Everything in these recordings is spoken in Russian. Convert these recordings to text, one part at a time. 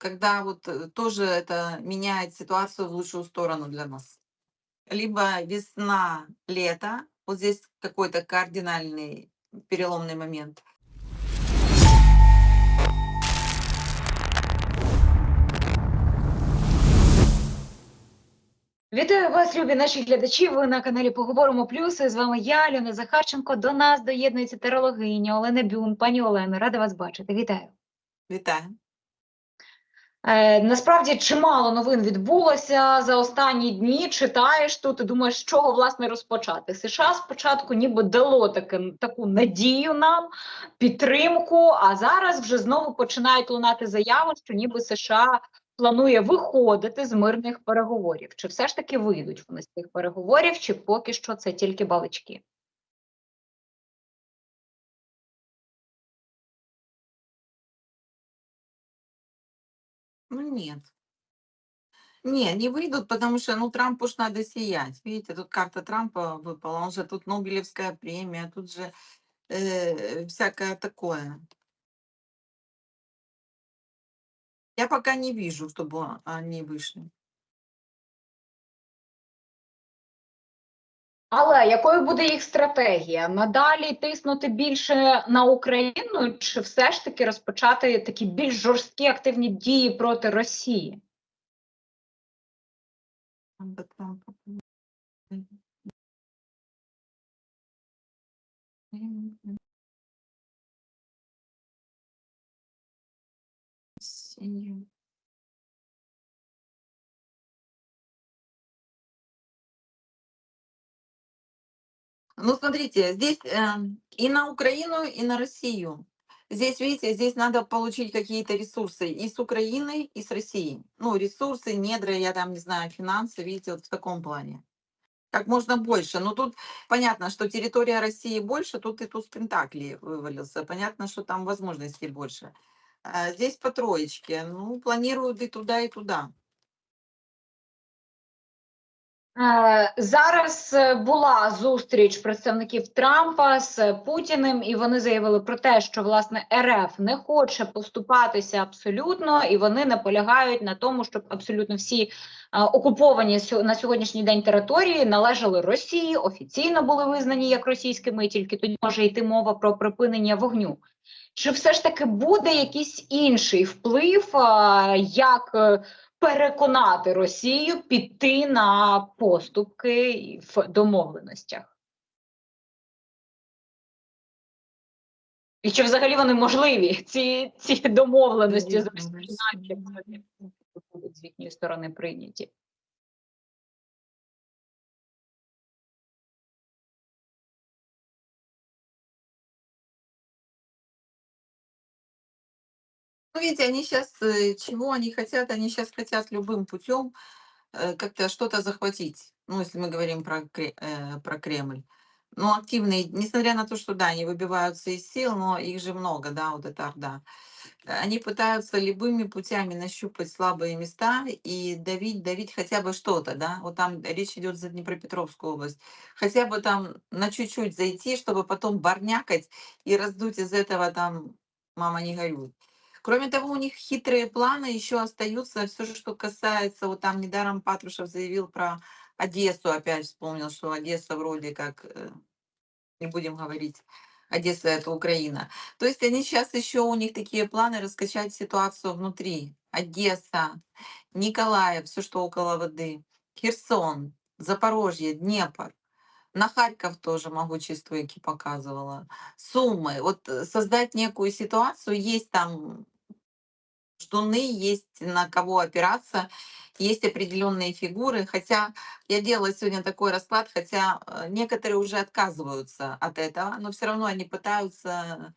когда вот э, тоже это меняет ситуацию в лучшую сторону для нас. Либо весна, лето, вот здесь какой-то кардинальный переломный момент. Вітаю вас, любі наші глядачі. Ви на каналі Поговоримо Плюси. З вами я, Альона Захарченко. До нас доєднується терологиня Олена Бюн. Пані Олено, рада вас бачити. Вітаю. Вітаю. Е, насправді чимало новин відбулося за останні дні. Читаєш тут і думаєш, з чого власне розпочати. США спочатку ніби дало таки, таку надію нам, підтримку, а зараз вже знову починають лунати заяви, що ніби США планує виходити з мирних переговорів. Чи все ж таки вийдуть вони з цих переговорів, чи поки що це тільки балички? Ну нет. Не, не выйдут, потому что, ну, Трампу ж надо сиять. Видите, тут карта Трампа выпала, он же тут Нобелевская премия, тут же э, всякое такое. Я пока не вижу, чтобы они вышли. Але якою буде їх стратегія? Надалі тиснути більше на Україну, чи все ж таки розпочати такі більш жорсткі активні дії проти Росії? Ну, смотрите, здесь эм, и на Украину, и на Россию. Здесь, видите, здесь надо получить какие-то ресурсы и с Украины, и с Россией. Ну, ресурсы, недра, я там не знаю, финансы, видите, вот в таком плане. Как можно больше. Но тут понятно, что территория России больше, тут и туз Пентакли вывалился. Понятно, что там возможностей больше. А Здесь по троечке. Ну, планируют и туда, и туда. Зараз е, була зустріч представників Трампа з Путіним, і вони заявили про те, що власне РФ не хоче поступатися абсолютно, і вони наполягають на тому, щоб абсолютно всі е, окуповані на сьогоднішній день території належали Росії, офіційно були визнані як російськими, і тільки тоді може йти мова про припинення вогню. Чи все ж таки буде якийсь інший вплив, як е, переконати Росію піти на поступки в домовленостях? І чи взагалі вони можливі, ці, ці домовленості з будуть з їхньої сторони прийняті? Ну, видите, они сейчас, чего они хотят? Они сейчас хотят любым путем э, как-то что-то захватить. Ну, если мы говорим про, э, про Кремль. Ну, активные, несмотря на то, что, да, они выбиваются из сил, но их же много, да, вот эта орда. Э, Они пытаются любыми путями нащупать слабые места и давить, давить хотя бы что-то, да. Вот там речь идет за Днепропетровскую область. Хотя бы там на чуть-чуть зайти, чтобы потом барнякать и раздуть из этого там «мама не горюй». Кроме того, у них хитрые планы еще остаются. Все, что касается, вот там недаром Патрушев заявил про Одессу, опять вспомнил, что Одесса вроде как, э, не будем говорить, Одесса это Украина. То есть они сейчас еще у них такие планы раскачать ситуацию внутри. Одесса, Николаев, все, что около воды, Херсон, Запорожье, Днепр. На Харьков тоже могучие стойки показывала. Суммы. Вот э, создать некую ситуацию, есть там ждуны, есть на кого опираться, есть определенные фигуры. Хотя я делала сегодня такой расклад, хотя э, некоторые уже отказываются от этого, но все равно они пытаются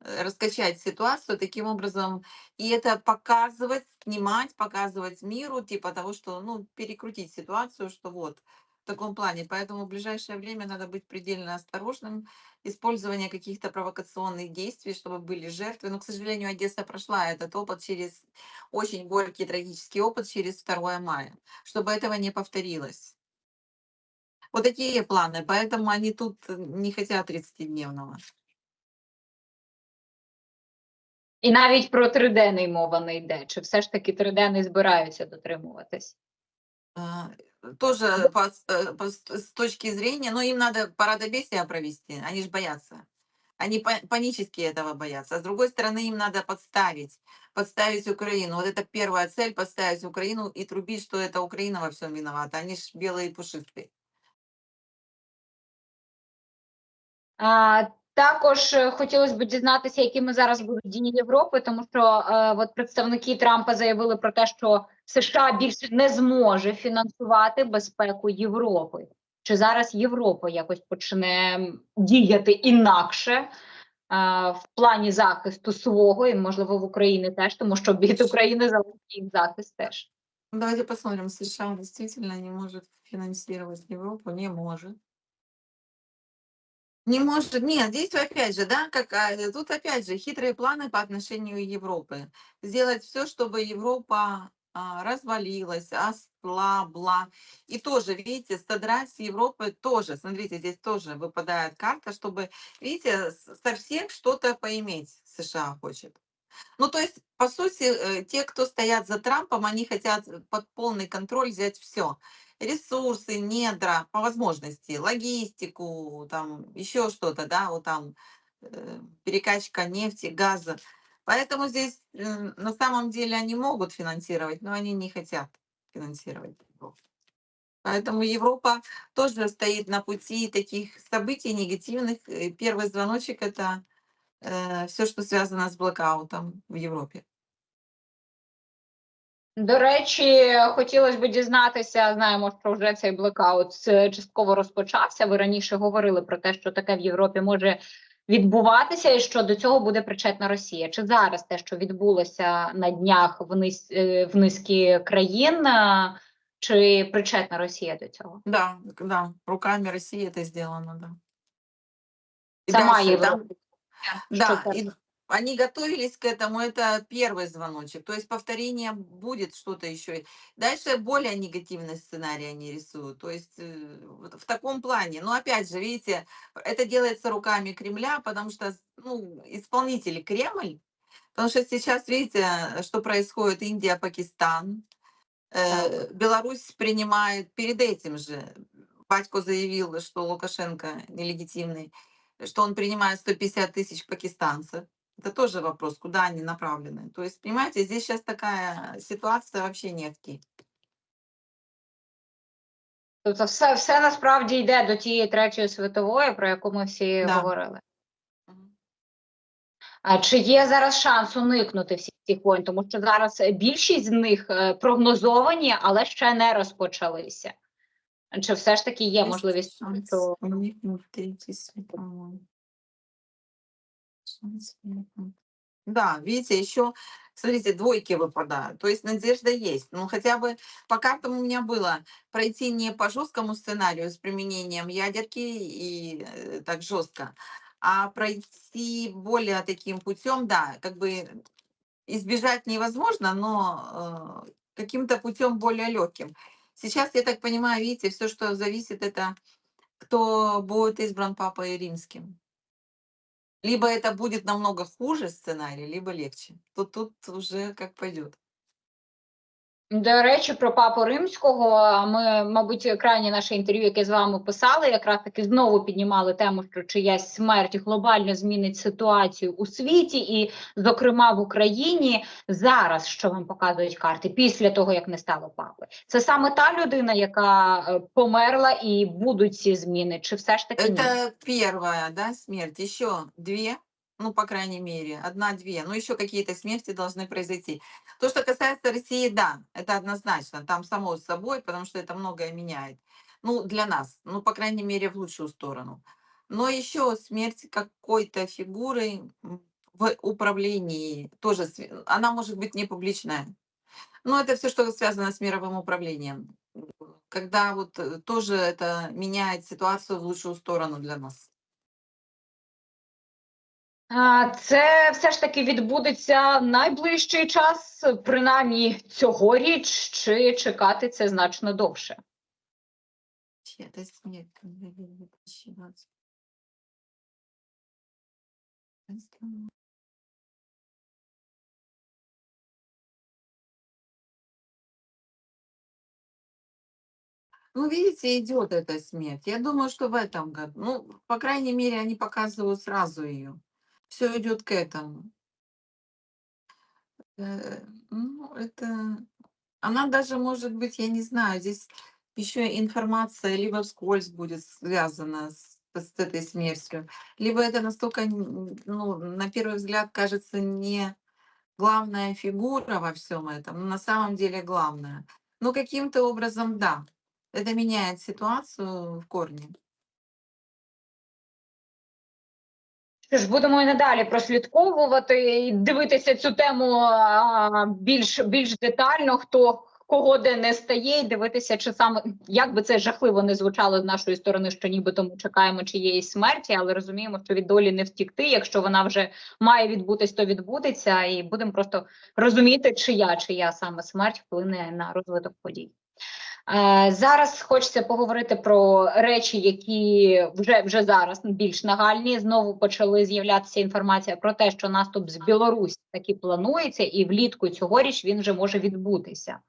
э, раскачать ситуацию таким образом, и это показывать, снимать, показывать миру, типа того, что, ну, перекрутить ситуацию, что вот, в таком плане. Поэтому в ближайшее время надо быть предельно осторожным, использование каких-то провокационных действий, чтобы были жертвы. Но, к сожалению, Одесса прошла этот опыт через очень горький, трагический опыт через 2 мая, чтобы этого не повторилось. Вот такие планы, поэтому они тут не хотят 30-дневного. І навіть про триденний мова не йде. Чи все ж таки триденний збираються дотримуватись? Тоже по, э, по с точки зрения, но им надо парадобесие провести, они же боятся. Они па- панически этого боятся. А с другой стороны, им надо подставить, подставить Украину. Вот это первая цель, подставить Украину и трубить, что это Украина во всем виновата. Они ж белые и пушистые. А, також е, хотілося б дізнатися, якими зараз будуть дії Європи, тому що е, от представники Трампа заявили про те, що США більше не зможе фінансувати безпеку Європи. Чи зараз Європа якось почне діяти інакше е, в плані захисту свого і можливо в Україні теж, тому що від України залежить їх захист теж. Давайте посмотрим, США действительно не может финансировать Европу, не может. Не может, нет, здесь опять же, да, как, а, тут опять же хитрые планы по отношению Европы. Сделать все, чтобы Европа а, развалилась, ослабла. И тоже, видите, содрать с Европы тоже, смотрите, здесь тоже выпадает карта, чтобы, видите, с- совсем что-то поиметь США хочет. Ну, то есть, по сути, э, те, кто стоят за Трампом, они хотят э, под полный контроль взять все. Ресурсы, недра, по возможности, логистику, там, еще что-то, да, вот там, э, перекачка нефти, газа. Поэтому здесь э, на самом деле они могут финансировать, но они не хотят финансировать. Поэтому Европа тоже стоит на пути таких событий негативных. И Первый звоночек это все, что связано с блокаутом в Европе. До речі, хотілося б дізнатися, знаємо, що вже цей блекаут е, частково розпочався. Ви раніше говорили про те, що таке в Європі може відбуватися, і що до цього буде причетна Росія. Чи зараз те, що відбулося на днях в, низ, е, в низки країн, е, чи причетна Росія до цього? Да, да, руками России это сделано, да. Сама Європа. да, це? Они готовились к этому, это первый звоночек. То есть повторение будет что-то еще. Дальше более негативный сценарий они рисуют. То есть э, в таком плане. Но опять же, видите, это делается руками Кремля, потому что ну, исполнители Кремль, потому что сейчас, видите, что происходит Индия, Пакистан, Э, Беларусь принимает перед этим же. Батько заявил, что Лукашенко нелегитимный, что он принимает 150 тысяч пакистанцев. Это тоже вопрос, куда они направлены. То есть, понимаете, здесь сейчас такая ситуация вообще не ахти. Тобто, все, все насправді йде до тієї третьої світової, про яку ми всі Да. говорили. А чи є зараз шанс уникнути всіх цих воїн? Тому що зараз більшість з них е, прогнозовані, але ще не розпочалися. Чи все ж таки є можливість? що- уникнуть Да, видите, еще, смотрите, двойки выпадают. То есть надежда есть. Ну, хотя бы по картам у меня было пройти не по жесткому сценарию с применением ядерки и э, так жестко, а пройти более таким путем, да, как бы избежать невозможно, но э, каким-то путем более легким. Сейчас, я так понимаю, видите, все, что зависит, это кто будет избран папой римским. Либо это будет намного хуже сценарий, либо легче. Тут, тут уже как пойдет. До речі, про папу римського. Ми, мабуть, крайнє наше інтерв'ю, яке з вами писали, якраз таки знову піднімали тему, що чиясь смерть глобально змінить ситуацію у світі, і, зокрема, в Україні зараз, що вам показують карти, після того як не стало папи, це саме та людина, яка е, померла, і будуть ці зміни, чи все ж таки? Это первая, да, смерть. Еще две, ну, по крайней мере, одна-две. Ну, еще какие-то смерти должны произойти. То, что касается России, да, это однозначно. Там само собой, потому что это многое меняет. Ну, для нас, ну, по крайней мере, в лучшую сторону. Но еще смерть какой-то фигуры в управлении тоже, она может быть не публичная. Но это все, что связано с мировым управлением. Когда вот э, тоже это меняет ситуацию в лучшую сторону для нас. Це все ж таки відбудеться найближчий час, принаймні цьогоріч, чи чекати це значно довше? Ну, видите, идет эта смерть. Я думаю, что в этом году, ну, по крайней мере, они показывают сразу ее. Все идет к этому. Э, ну, это она даже может быть, я не знаю, здесь еще информация либо вскользь будет связана с с этой смертью, либо это настолько, ну, на первый взгляд кажется не главная фигура во всем этом, но на самом деле главная. Но каким-то образом, да, это меняет ситуацию в корне. Що ж, будемо і надалі прослідковувати і дивитися цю тему більш більш детально, хто кого де не стає, і дивитися, чи саме як би це жахливо не звучало з нашої сторони, що нібито ми чекаємо чиєїсь смерті, але розуміємо, що від долі не втікти. Якщо вона вже має відбутись, то відбудеться, і будемо просто розуміти, чия чия саме смерть вплине на розвиток подій. Е, Зараз хочеться поговорити про речі, які вже вже зараз більш нагальні. Знову почали з'являтися інформація про те, що наступ з Білорусі таки планується, і влітку цьогоріч він вже може відбутися.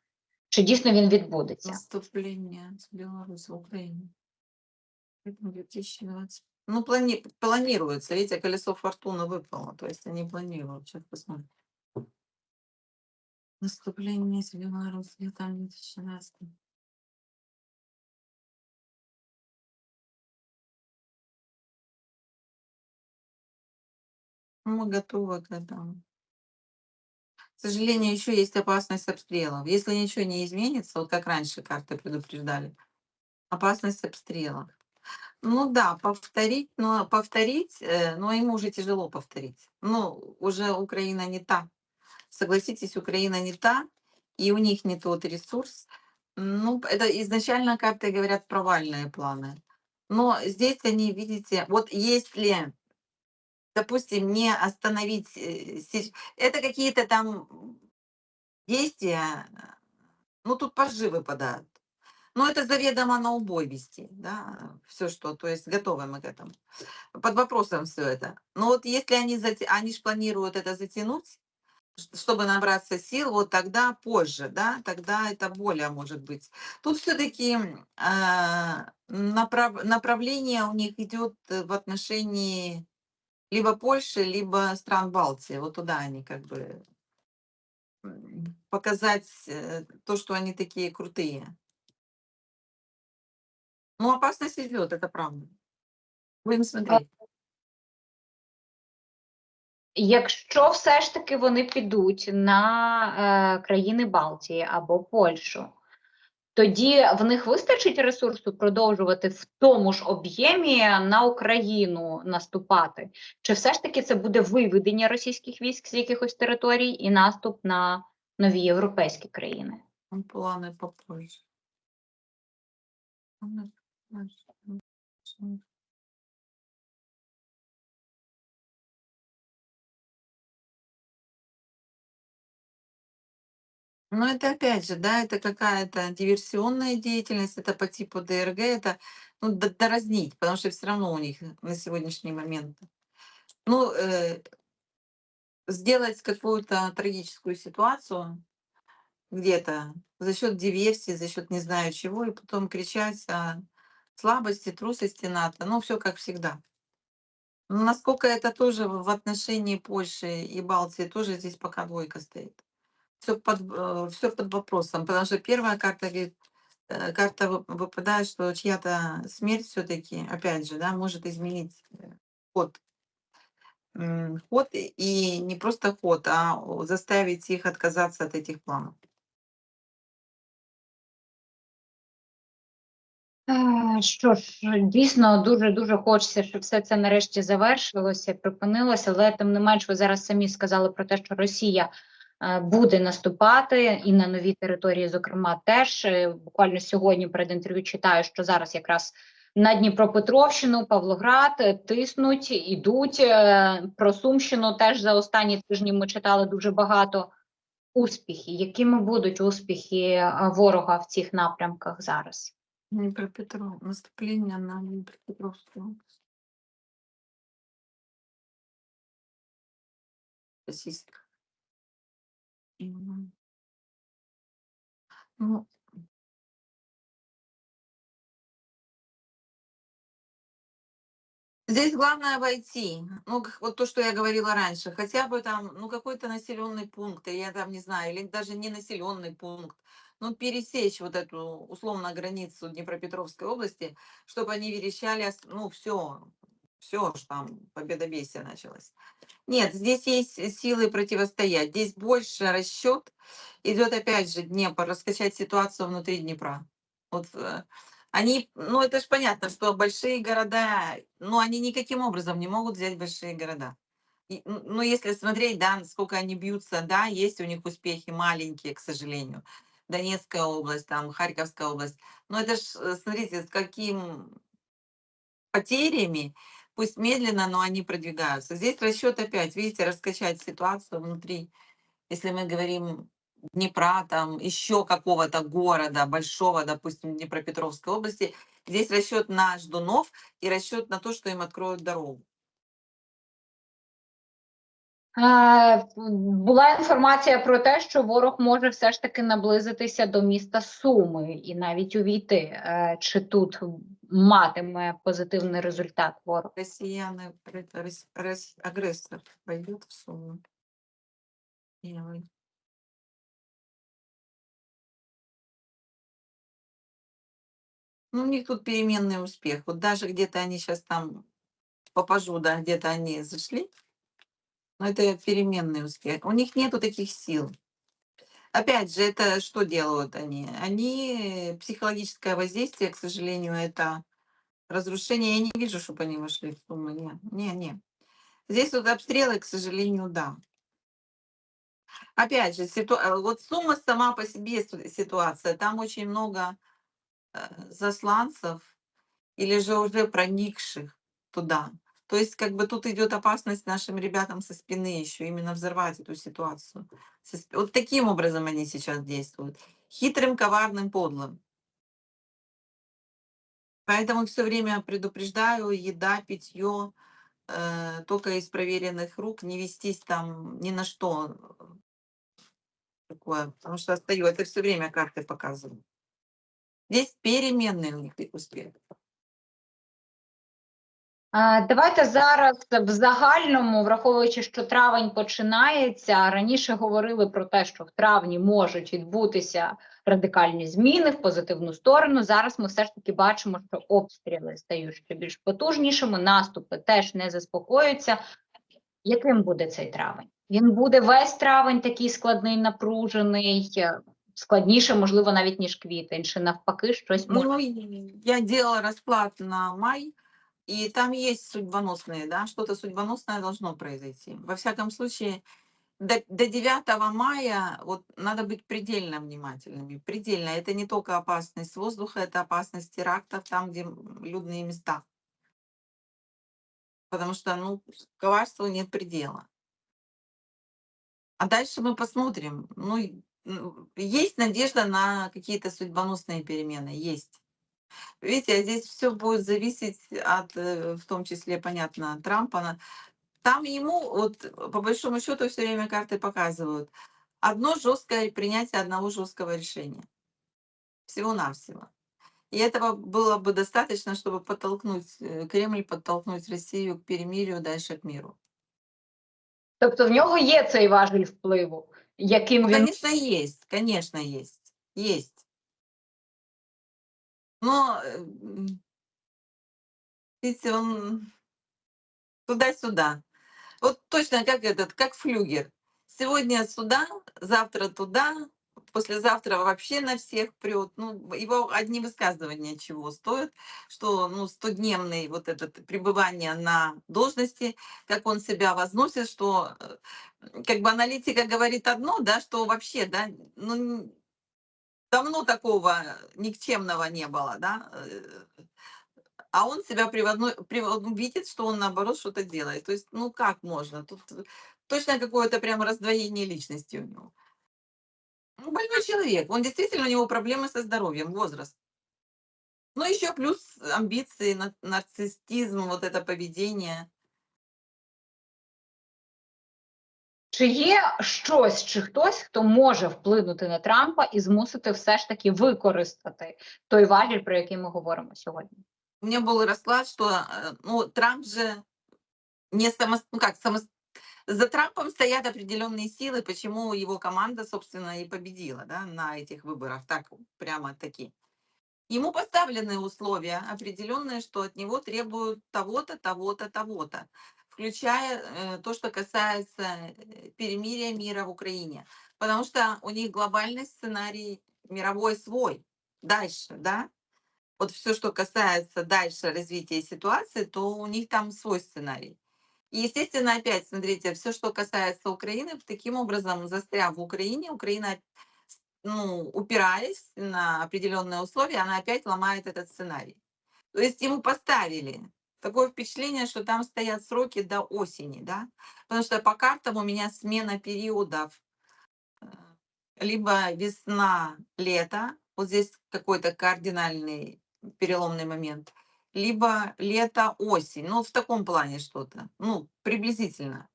Чи дійсно він відбудеться? Наступление с Беларуси в Украине. Это 2020. Ну, плани планируется. Видите, колесо фортуны выпало. То есть они планируют. Сейчас посмотрим. Наступление с Беларуси летом 2020. Мы готовы к этому. К сожалению, еще есть опасность обстрелов. Если ничего не изменится, вот как раньше карты предупреждали, опасность обстрелов. Ну да, повторить, но повторить, э, но ему уже тяжело повторить. Ну, уже Украина не та. Согласитесь, Украина не та, и у них не тот ресурс. Ну, это изначально карты говорят провальные планы. Но здесь они, видите, вот если допустим, не остановить, э, это какие-то там действия, э, ну тут пажи выпадают. Но это заведомо на убой вести, да, все что, то есть готовы мы к этому. Под вопросом все это. Но вот если они, зате- они же планируют это затянуть, чтобы набраться сил, вот тогда позже, да, тогда это более может быть. Тут все-таки направление у них идет в отношении либо Польши, либо стран Балтии. Вот туда они как бы м, показать э, то, что они такие крутые. Ну, опасность идет, это правда. Будем смотреть. Якщо все ж таки вони підуть на е, країни Балтії або Польщу, тоді в них вистачить ресурсу продовжувати в тому ж об'ємі на Україну наступати? Чи все ж таки це буде виведення російських військ з якихось територій і наступ на нові європейські країни? Плани по Польше. Но это опять же, да, это какая-то диверсионная деятельность, это по типу ДРГ, это ну, доразнить, потому что все равно у них на сегодняшний момент. Ну, э, сделать какую-то трагическую ситуацию где-то за счет диверсии, за счет не знаю чего, и потом кричать о слабости, трусости НАТО. Ну, все как всегда. Но насколько это тоже в отношении Польши и Балтии, тоже здесь пока двойка стоит. Все под, все под вопросом, потому что первая карта говорит, э, карта вы- выпадает, что чья-то смерть все-таки, опять же, да, может изменить э, ход. М, Ход и- и не просто ход, а о, заставить их отказаться от этих планов. Е, Що ж, дійсно дуже дуже хочеться, щоб все це нарешті завершилося, припинилося, але тим не менш, ви зараз самі сказали про те, що Росія е, буде наступати і на нові території, зокрема, теж Е, буквально сьогодні перед інтерв'ю читаю, що зараз якраз на Дніпропетровщину, Павлоград е, тиснуть, ідуть. Е, Про Сумщину теж за останні тижні ми читали дуже багато успіхи. Якими будуть успіхи е, ворога в цих напрямках зараз? Днепропетров, наступление на Днепропетровскую область. Ну Здесь главное войти. Ну, вот то, что я говорила раньше, хотя бы там, ну, какой-то населенный пункт, или я там не знаю, или даже не населенный пункт, ну, пересечь вот эту условно границу Днепропетровской области, чтобы они верещали, ну, все, все, что там победобесие началось. Нет, здесь есть силы противостоять. Здесь больше расчет идет опять же Днепр, раскачать ситуацию внутри Днепра. Вот э, они, ну это же понятно, что большие города, ну они никаким образом не могут взять большие города. И, ну если смотреть, да, сколько они бьются, да, есть у них успехи маленькие, к сожалению. Донецкая область, там, Харьковская область. Но это ж, смотрите, с каким потерями, пусть медленно, но они продвигаются. Здесь расчет опять, видите, раскачать ситуацию внутри. Если мы говорим Днепра, там еще какого-то города большого, допустим, Днепропетровской области, здесь расчет на ждунов и расчет на то, что им откроют дорогу. Е, Була інформація про те, що ворог може все ж таки наблизитися до міста Суми і навіть увійти. Е, Чи тут матиме позитивний результат ворог? Россияне, пр- рос- рос- пойдет в Суму. Ну, у них тут переменный успех. Вот даже где-то они сейчас там, попажу, да, где-то они зашли, но это переменный успех. У них нету таких сил. Опять же, это что делают они? Они психологическое воздействие, к сожалению, это разрушение. Я не вижу, чтобы они вошли в сумму. Не, не, не. Здесь вот обстрелы, к сожалению, да. Опять же, ситу- э, вот сумма сама по себе ситуация. Там очень много э, засланцев или же уже проникших туда. То есть как бы тут идет опасность нашим ребятам со спины еще именно взорвать эту ситуацию. Вот таким образом они сейчас действуют. Хитрым, коварным, подлым. Поэтому все время предупреждаю, еда, питье, э, только из проверенных рук, не вестись там ни на что э, такое, потому что остаю, это все время карты показывают. Здесь переменный успех. Давайте зараз в загальному, враховуючи, що травень починається, раніше говорили про те, що в травні можуть відбутися радикальні зміни в позитивну сторону. Зараз ми все ж таки бачимо, що обстріли стають ще більш потужнішими, наступи теж не заспокоюються. Яким буде цей травень? Він буде весь травень такий складний, напружений, складніше, можливо, навіть ніж квітень, чи навпаки, щось може. Ну, я делала расклад на май, и там есть судьбоносные, да, что-то судьбоносное должно произойти. Во всяком случае, до, до 9 мая вот надо быть предельно внимательными. Предельно. Это не только опасность воздуха, это опасность терактов там, где людные места. Потому что, ну, коварству нет предела. А дальше мы посмотрим. Ну, м, есть надежда на какие-то судьбоносные перемены, есть. Видите, а здесь все будет зависеть от, э, в том числе, понятно, Трампа. На- Там ему, вот э, по большому счету, все время карты показывают. Одно жесткое принятие одного жесткого решения. Всего-навсего. И этого было бы достаточно, чтобы подтолкнуть э, Кремль, подтолкнуть Россию к перемирию, дальше к миру. Тобто в нього є цей важіль впливу, яким Ну, він конечно, есть, конечно, есть. Есть. Но, э, видите, он туда-сюда. Вот точно как этот, как флюгер. Сегодня сюда, завтра туда, послезавтра вообще на всех прет. Ну, его одни высказывания чего стоят, что ну, стодневный вот этот пребывание на должности, как он себя возносит, что э, как бы аналитика говорит одно, да, что вообще, да, ну, давно такого никчемного не было, да, э, а он себя приводной, прив- видит, что он наоборот что-то делает. То есть, ну как можно? Тут э, точно какое-то прямо раздвоение личности у него. Ну, больной человек. Он действительно, у него проблемы со здоровьем, возраст. Ну, еще плюс амбиции, на- нарциссизм, вот это поведение. чи є щось, чи хтось, хто може вплинути на Трампа і змусити все ж таки використати той важіль, про який ми говоримо сьогодні? У меня был расклад, что, э, ну, Трамп же не само, ну как, само, за Трампом стоят определенные силы, почему его команда, собственно, и победила, да, на этих выборах, так прямо таки. Ему поставлены условия определенные, что от него требуют того-то, того-то, того-то, включая э, то, что касается э, перемирия мира в Украине, потому что у них глобальный сценарий мировой свой. Дальше, да, вот все, что касается дальше развития ситуации, то у них там свой сценарий. И, естественно, опять, смотрите, все, что касается Украины, таким образом, застряв в Украине, Украина, ну, упираясь на определенные условия, она опять ломает этот сценарий. То есть ему поставили такое впечатление, что там стоят сроки до осени, да, потому что по картам у меня смена периодов, э, либо весна, лето, вот здесь какой-то кардинальный переломный момент, либо лето-осень, ну, в таком плане что-то, ну, приблизительно.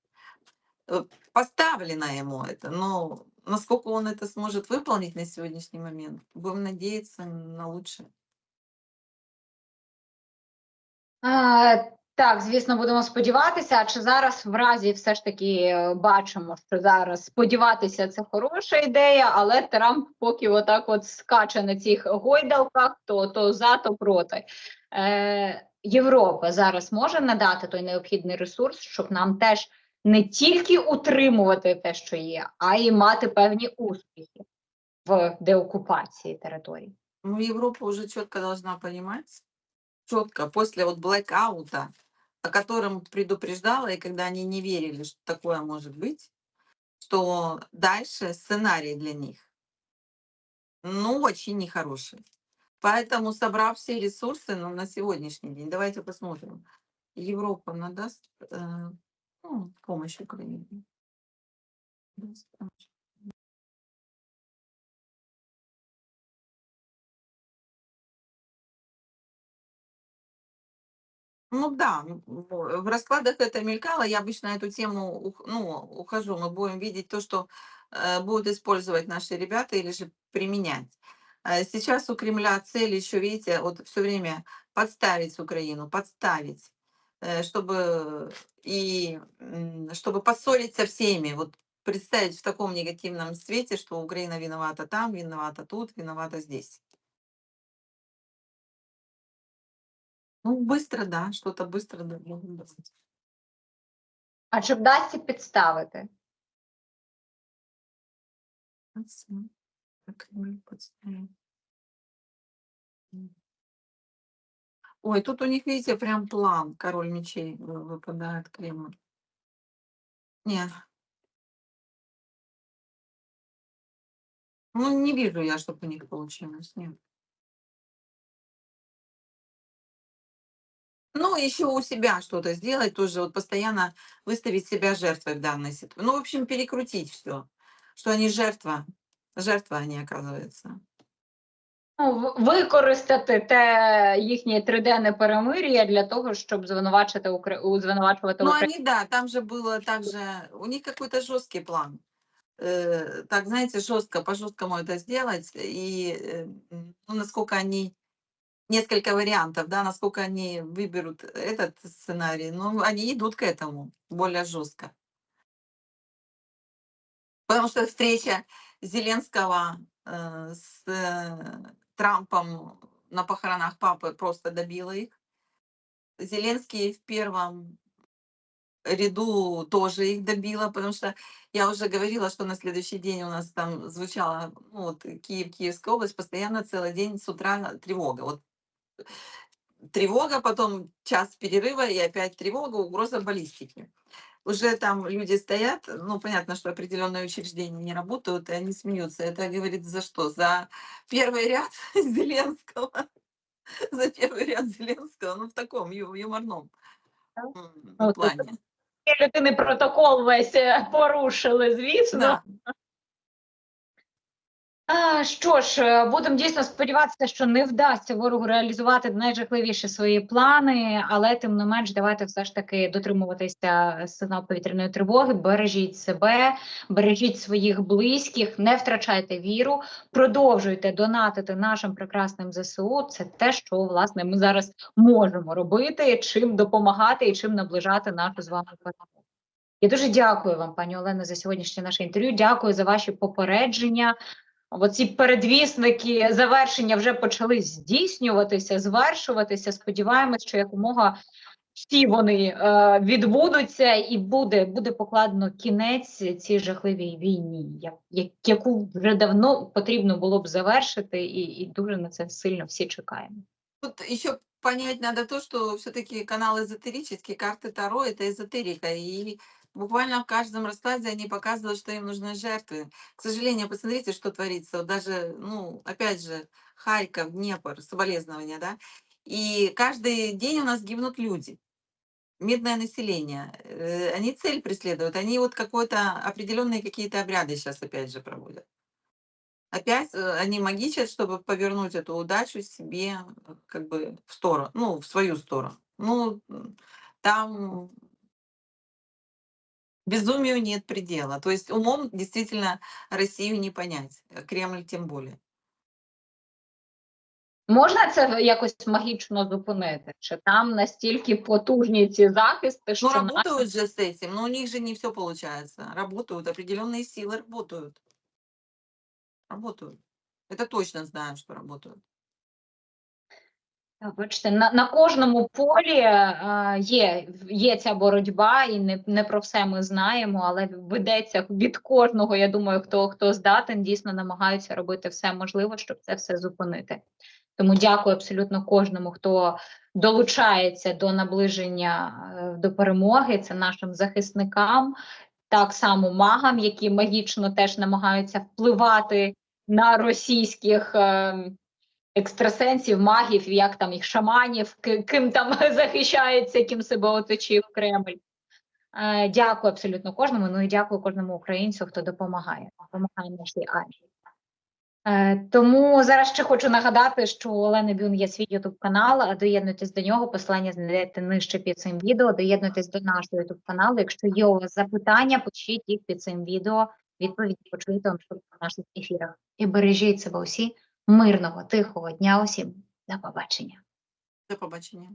Э, поставлено ему это, но насколько он это сможет выполнить на сегодняшний момент, будем надеяться на лучшее. Так, звісно, будемо сподіватися. А чи зараз в разі все ж таки е, бачимо, що зараз сподіватися це хороша ідея, але Трамп поки отак от скаче на цих гойдалках, то, то за, то проти. Е, Європа зараз може надати той необхідний ресурс, щоб нам теж не тільки утримувати те, що є, а й мати певні успіхи в деокупації територій. Ну, Европа уже четко должна понимать, четко, после вот блэкаута, о котором предупреждала, и когда они не верили, что такое может быть, что дальше сценарий для них, ну, очень нехороший. Поэтому, собрав все ресурсы ну, на сегодняшний день, давайте посмотрим. Европа надаст э, ну, помощь Украине. Даст помощь. Ну да, м, в раскладах это мелькало. Я обычно эту тему ну, ухожу. Мы будем видеть то, что э, будут использовать наши ребята или же применять. Э, Сейчас у Кремля цель еще, видите, вот все время подставить Украину, подставить, э, чтобы и чтобы поссорить со всеми. Вот представить в таком негативном свете, что Украина виновата там, виновата тут, виновата здесь. Ну, быстро, да, что-то быстро да, могут дать. А чи вдасться підставити? Так. Ой, тут у них, видите, прям план. Король мечей вы- выпадает Кремль. Не. Ну, не вижу я, чтобы у них получилось. Нет. Ну, еще у себя что-то сделать, тоже вот постоянно выставить себя жертвой в данной ситуации. Ну, в общем, перекрутить все, что они жертва. Жертва они, оказывается. Ну, в- використати те їхнє триденне перемир'я для того, щоб звинувачити Укра... у- звинувачувати Ну, Україну. они, да, там же было также, у них какой-то жесткий план. Э, так, знаете, жестко, по-жесткому это сделать. И э, м, ну, насколько они, несколько вариантов, да, насколько они выберут этот сценарий, ну, они идут к этому более жестко. Потому что встреча Зеленского э, с э, Трампом на похоронах папы просто добила их. Зеленский в первом ряду тоже их добила, потому что я уже говорила, что на следующий день у нас там звучало, ну, вот Киев, Киевская область, постоянно целый день с утра тревога. Вот тревога, потом час перерыва и опять тревога, угроза баллистики. Уже там люди стоят, ну, понятно, что определенные учреждения не работают, и они смеются. Это говорит за что? За первый ряд Зеленского. За первый ряд Зеленского, ну, в таком ю- юморном м, Ну, плане. людини протокол весь е, порушили, звісно. Да. Що ж, е, будемо дійсно сподіватися, що не вдасться ворогу реалізувати найжахливіші свої плани, але тим не менш, давайте все ж таки дотримуватися сигнал повітряної тривоги, бережіть себе, бережіть своїх близьких, не втрачайте віру, продовжуйте донатити нашим прекрасним ЗСУ. Це те, що власне ми зараз можемо робити, чим допомагати і чим наближати нашу з вами перемогу. Я дуже дякую вам, пані Олено, за сьогоднішнє наше інтерв'ю. Дякую за ваші попередження. Оці передвісники завершення вже почали здійснюватися, звершуватися. Сподіваємось, що якомога всі вони е, відбудуться, і буде, буде покладено кінець цій жахливій війні, як, як, яку вже давно потрібно було б завершити, і, і дуже на це сильно всі чекаємо. Тут еще понять надо то, что все-таки канал эзотерический, карты Таро это эзотерика. И буквально в каждом раскладе они показывают, что им нужны жертвы. К сожалению, посмотрите, что творится. Вот даже, ну, опять же, Харьков, Днепр, соболезнования, да. И каждый день у нас гибнут люди. Мирное население. Э, Они цель преследуют. Они вот какой-то определенные какие-то обряды сейчас опять же проводят. Опять э, они магичат, чтобы повернуть эту удачу себе э, как бы в сторону, ну, в свою сторону. Ну, там безумию нет предела. То есть умом действительно Россию не понять, э, Кремль тем более. Можна це якось магічно зупинити? Чи там настільки потужні ці захисти, Ну, що на- работают же с этим, но у них же не все получается. Работают, определенные силы работают. Работают. Это точно знаем, что работают. Бачите, на, на кожному полі е, є, є ця боротьба, і не, не про все ми знаємо, але ведеться від кожного. Я думаю, хто хто здатен, дійсно намагаються робити все можливе, щоб це все зупинити. Тому дякую абсолютно кожному, хто долучається до наближення е, до перемоги. Це нашим захисникам, так само магам, які магічно теж намагаються впливати на російських. е, екстрасенсів, магів, як там їх шаманів, ким там захищається, ким себе оточив Кремль. Е, Дякую абсолютно кожному. Ну і дякую кожному українцю, хто допомагає, допомагає нашій армії. Е, Тому зараз ще хочу нагадати, що у Олени Бюн є свій Ютуб канал. Доєднуйтесь до нього. Посилання знайдете нижче під цим відео. Доєднуйтесь до нашого Ютуб каналу. Якщо є у вас запитання, пишіть їх під цим відео. Відповіді почуєте в наших ефірах. І бережіть себе усі. Мирного, тихого дня усім. До побачення. До побачення.